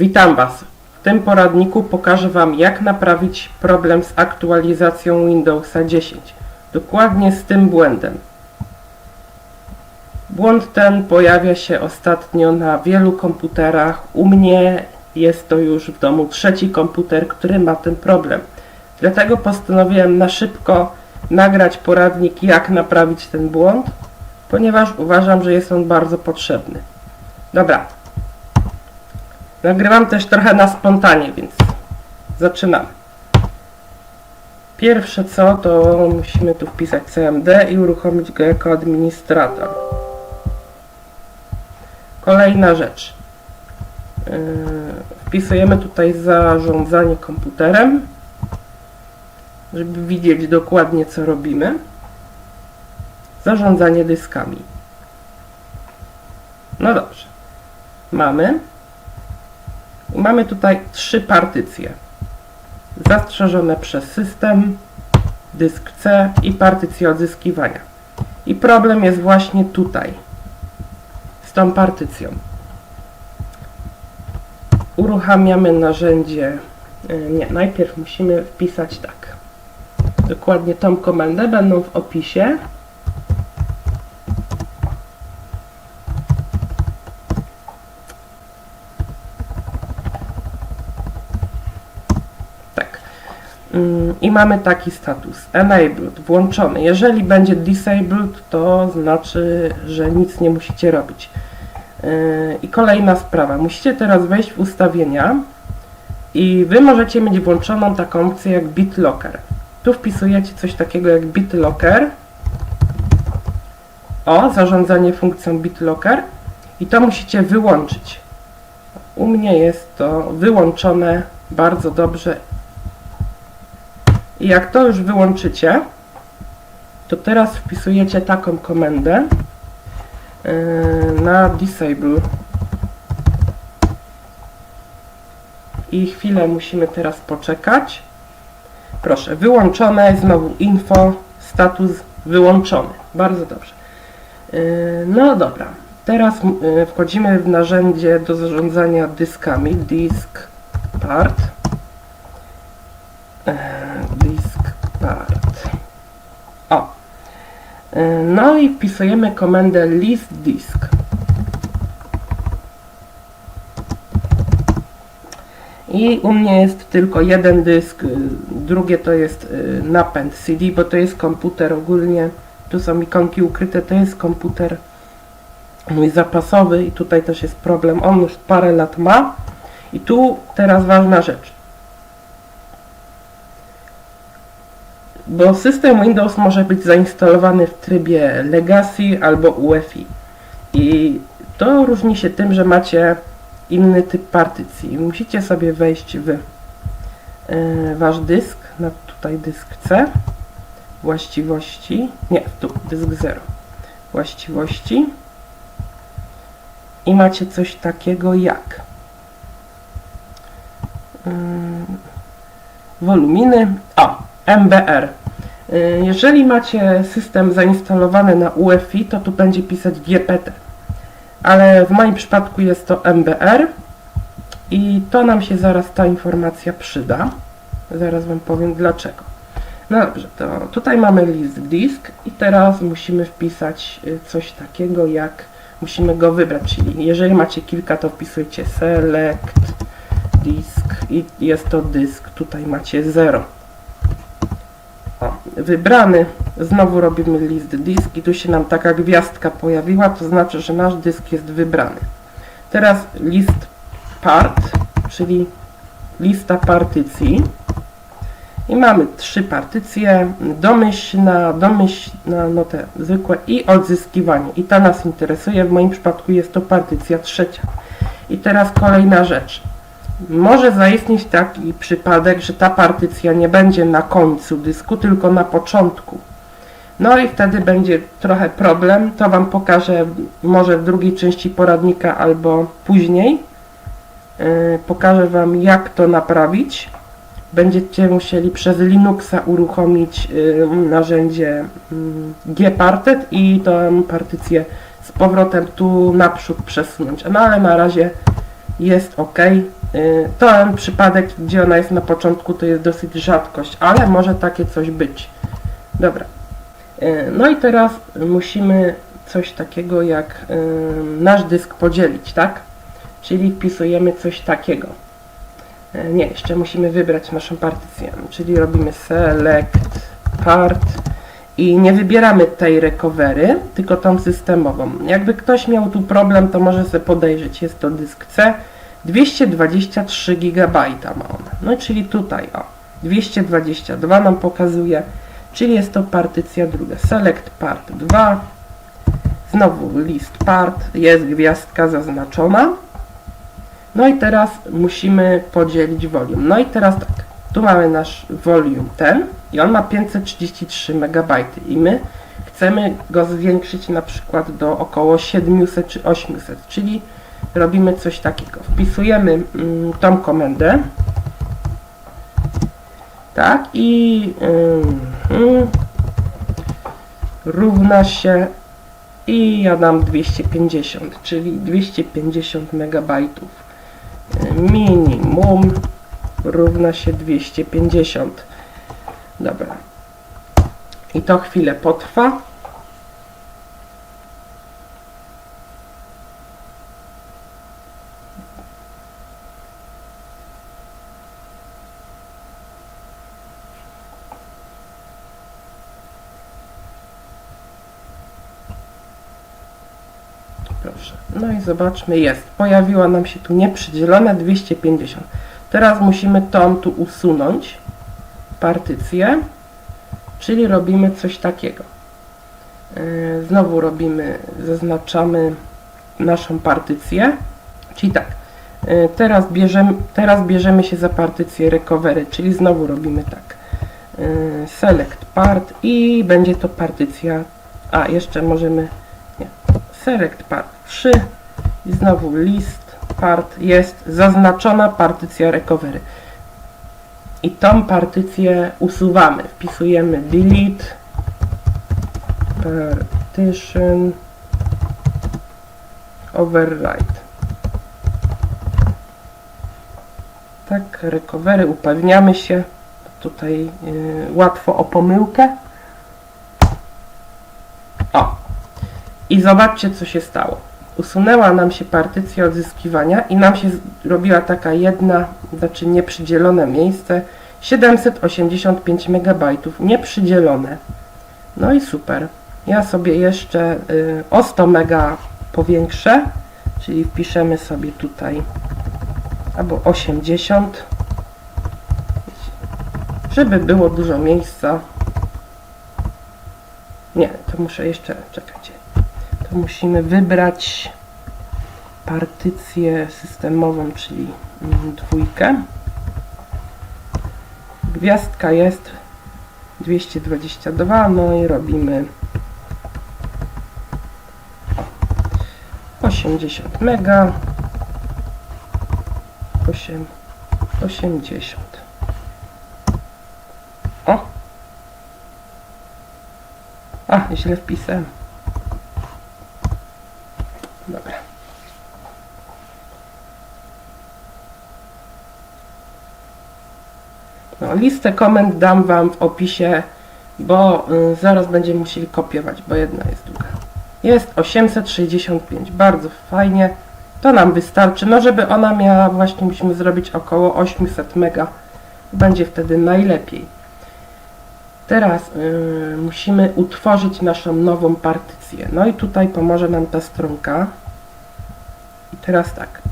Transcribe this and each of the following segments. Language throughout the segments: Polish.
Witam Was. W tym poradniku pokażę Wam jak naprawić problem z aktualizacją Windowsa 10. Dokładnie z tym błędem. Błąd ten pojawia się ostatnio na wielu komputerach. U mnie jest to już w domu trzeci komputer, który ma ten problem. Dlatego postanowiłem na szybko nagrać poradnik jak naprawić ten błąd, ponieważ uważam, że jest on bardzo potrzebny. Dobra, Nagrywam też trochę na spontanie, więc zaczynamy. Pierwsze co, to musimy tu wpisać CMD i uruchomić go jako administrator. Kolejna rzecz. Yy, Wpisujemy tutaj zarządzanie komputerem, żeby widzieć dokładnie co robimy. Zarządzanie dyskami. No dobrze. Mamy. I mamy tutaj trzy partycje. Zastrzeżone przez system, dysk C i partycję odzyskiwania. I problem jest właśnie tutaj, z tą partycją. Uruchamiamy narzędzie. e, Nie, najpierw musimy wpisać tak. Dokładnie tą komendę będą w opisie. I mamy taki status. Enabled, włączony. Jeżeli będzie disabled, to znaczy, że nic nie musicie robić. Yy, I kolejna sprawa. Musicie teraz wejść w ustawienia i Wy możecie mieć włączoną taką opcję jak BitLocker. Tu wpisujecie coś takiego jak BitLocker. O, zarządzanie funkcją BitLocker. I to musicie wyłączyć. U mnie jest to wyłączone bardzo dobrze i jak to już wyłączycie, to teraz wpisujecie taką komendę yy, na disable. I chwilę musimy teraz poczekać. Proszę, wyłączone, znowu info, status wyłączony. Bardzo dobrze. Yy, No dobra, teraz yy, wchodzimy w narzędzie do zarządzania dyskami, disk part. Disk part. O. Eee, No i wpisujemy komendę list disk. I u mnie jest tylko jeden dysk, y, drugie to jest y, napęd CD, bo to jest komputer ogólnie. Tu są ikonki ukryte, to jest komputer mój zapasowy i tutaj też jest problem. On już parę lat ma. I tu teraz ważna rzecz. Bo system Windows może być zainstalowany w trybie Legacy albo UEFI. I to różni się tym, że macie inny typ partycji. Musicie sobie wejść w e, wasz dysk, na tutaj dysk C, właściwości, nie, tu dysk 0, właściwości i macie coś takiego jak ym, woluminy, o, MBR. Y, Jeżeli macie system zainstalowany na UEFI, to tu będzie pisać GPT. Ale w moim przypadku jest to MBR i to nam się zaraz ta informacja przyda. Zaraz Wam powiem dlaczego. No dobrze, to tutaj mamy list disk i teraz musimy wpisać y, coś takiego jak musimy go wybrać, czyli jeżeli macie kilka, to wpisujecie select disk i jest to dysk, tutaj macie 0. Wybrany, znowu robimy list disk i tu się nam taka gwiazdka pojawiła, to znaczy, że nasz dysk jest wybrany. Teraz list part, czyli lista partycji. I mamy trzy partycje, domyślna, domyślna, no te zwykłe i odzyskiwanie. I ta nas interesuje, w moim przypadku jest to partycja trzecia. I teraz kolejna rzecz. Może zaistnieć taki przypadek, że ta partycja nie będzie na końcu dysku, tylko na początku. No i wtedy będzie trochę problem. To Wam pokażę może w drugiej części poradnika albo później. Yy, pokażę Wam jak to naprawić. Będziecie musieli przez Linuxa uruchomić yy, narzędzie yy, gparted i tą partycję z powrotem tu naprzód przesunąć. No ale na razie jest ok. Y, Ten przypadek, gdzie ona jest na początku, to jest dosyć rzadkość, ale może takie coś być. Dobra. Y, No i teraz musimy coś takiego jak y, nasz dysk podzielić, tak? Czyli wpisujemy coś takiego. Nie, jeszcze musimy wybrać naszą partycję, czyli robimy select part i nie wybieramy tej recovery, tylko tą systemową. Jakby ktoś miał tu problem, to może sobie podejrzeć. Jest to dysk C, 223 GB ma on. No czyli tutaj, o, 222 nam pokazuje, czyli jest to partycja druga. Select part 2, znowu list part, jest gwiazdka zaznaczona. No i teraz musimy podzielić volume. No i teraz tak, tu mamy nasz volume ten i on ma 533 MB i my chcemy go zwiększyć na przykład do około 700 czy 800, czyli robimy coś takiego. Wpisujemy mm, tą komendę tak i mm, równa się i ja dam 250, czyli 250 MB. Minimum równa się 250. Dobra. I to chwilę potrwa. Proszę. No i zobaczmy, jest. Pojawiła nam się tu nieprzydzielona 250. Teraz musimy tą tu usunąć, partycję, czyli robimy coś takiego. Yy, Znowu robimy, zaznaczamy naszą partycję, czyli tak. yy, Teraz bierzemy, teraz bierzemy się za partycję recovery, czyli znowu robimy tak. Yy, Select part i będzie to partycja. A, jeszcze możemy. Nie. Select part 3 i znowu list part jest zaznaczona partycja recovery. I tą partycję usuwamy. Wpisujemy delete partition override. Tak, recovery, upewniamy się. Tutaj yy, łatwo o pomyłkę. O, i zobaczcie, co się stało. Usunęła nam się partycja odzyskiwania i nam się robiła taka jedna, znaczy nieprzydzielone miejsce, 785 MB, nieprzydzielone. No i super. Ja sobie jeszcze y, o 100 MB powiększę, czyli wpiszemy sobie tutaj albo 80, żeby było dużo miejsca. Nie, to muszę jeszcze, to musimy wybrać partycję systemową, czyli dwójkę. Gwiazdka jest 222, no i robimy 80 mega 8 80 o! A, źle wpisałem Dobra. No, listę komend dam Wam w opisie, bo y, zaraz będziemy musieli kopiować, bo jedna jest długa. Jest 865, bardzo fajnie. To nam wystarczy, no żeby ona miała, właśnie musimy zrobić około 800 mega. Będzie wtedy najlepiej. Teraz y, musimy utworzyć naszą nową partycję. No i tutaj pomoże nam ta stronka. I teraz tak,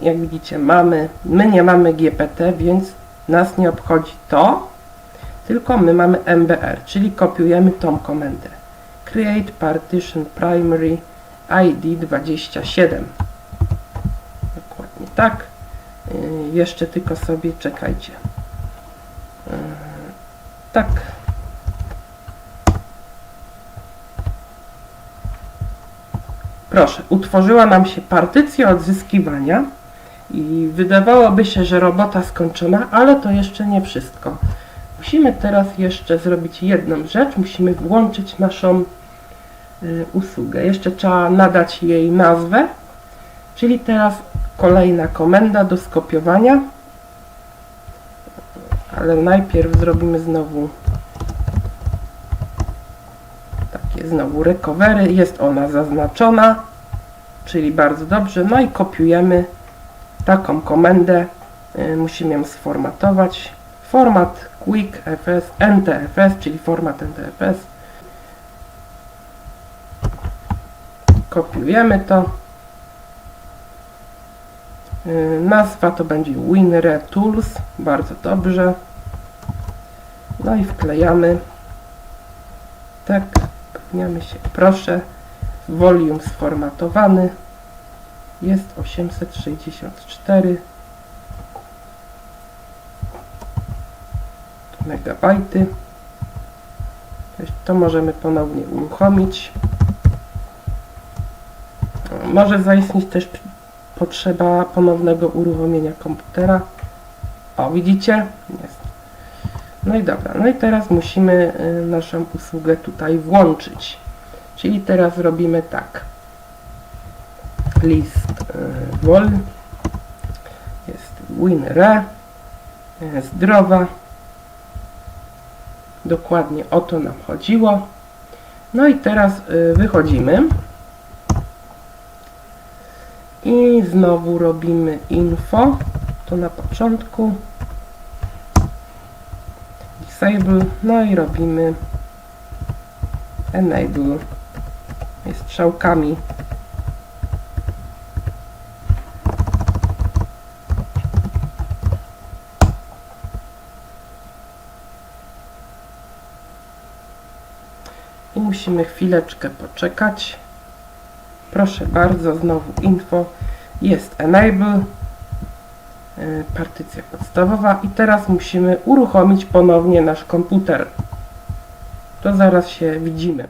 jak widzicie, mamy, my nie mamy GPT, więc nas nie obchodzi to, tylko my mamy MBR, czyli kopiujemy tą komendę. Create Partition Primary ID 27. Dokładnie tak. Y, jeszcze tylko sobie czekajcie. Y, tak. Proszę, utworzyła nam się partycja odzyskiwania i wydawałoby się, że robota skończona, ale to jeszcze nie wszystko. Musimy teraz jeszcze zrobić jedną rzecz, musimy włączyć naszą y, usługę. Jeszcze trzeba nadać jej nazwę, czyli teraz kolejna komenda do skopiowania. Ale najpierw zrobimy znowu takie znowu recovery. Jest ona zaznaczona, czyli bardzo dobrze. No i kopiujemy taką komendę. Y, Musimy ją sformatować. Format quick fs ntfs, czyli format ntfs. Kopiujemy to. Y, Nazwa to będzie WinRe Tools. Bardzo dobrze. No i wklejamy. Tak, upewniamy się. Proszę. Volume sformatowany. Jest 864 megabajty. To możemy ponownie uruchomić. Może zaistnieć też potrzeba ponownego uruchomienia komputera. O, widzicie? Jest. No i dobra, no i teraz musimy y, naszą usługę tutaj włączyć. Czyli teraz robimy tak. List y, vol jest winre zdrowa. Dokładnie o to nam chodziło. No i teraz y, wychodzimy. I znowu robimy info. To na początku. Disable. No i robimy enable. Jest strzałkami. Musimy chwileczkę poczekać. Proszę bardzo, znowu info. Jest enable, y, partycja podstawowa i teraz musimy uruchomić ponownie nasz komputer. To zaraz się widzimy.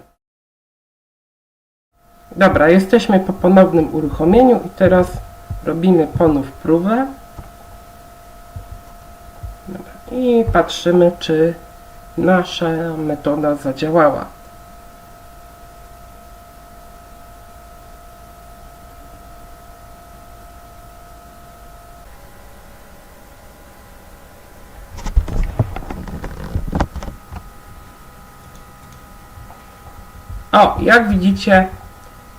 Dobra, jesteśmy po ponownym uruchomieniu i teraz robimy ponów próbę. Dobra. I patrzymy, czy nasza metoda zadziałała. O, jak widzicie,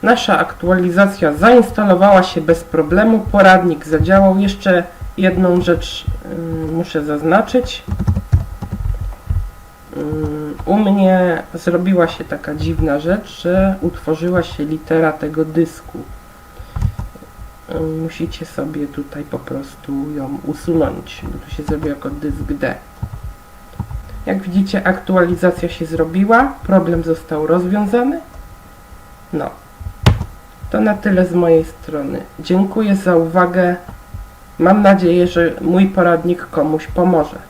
nasza aktualizacja zainstalowała się bez problemu. Poradnik zadziałał. Jeszcze jedną rzecz muszę zaznaczyć. U mnie zrobiła się taka dziwna rzecz, że utworzyła się litera tego dysku. Musicie sobie tutaj po prostu ją usunąć, bo to się zrobi jako dysk D. Jak widzicie, aktualizacja się zrobiła, problem został rozwiązany. No, to na tyle z mojej strony. Dziękuję za uwagę. Mam nadzieję, że mój poradnik komuś pomoże.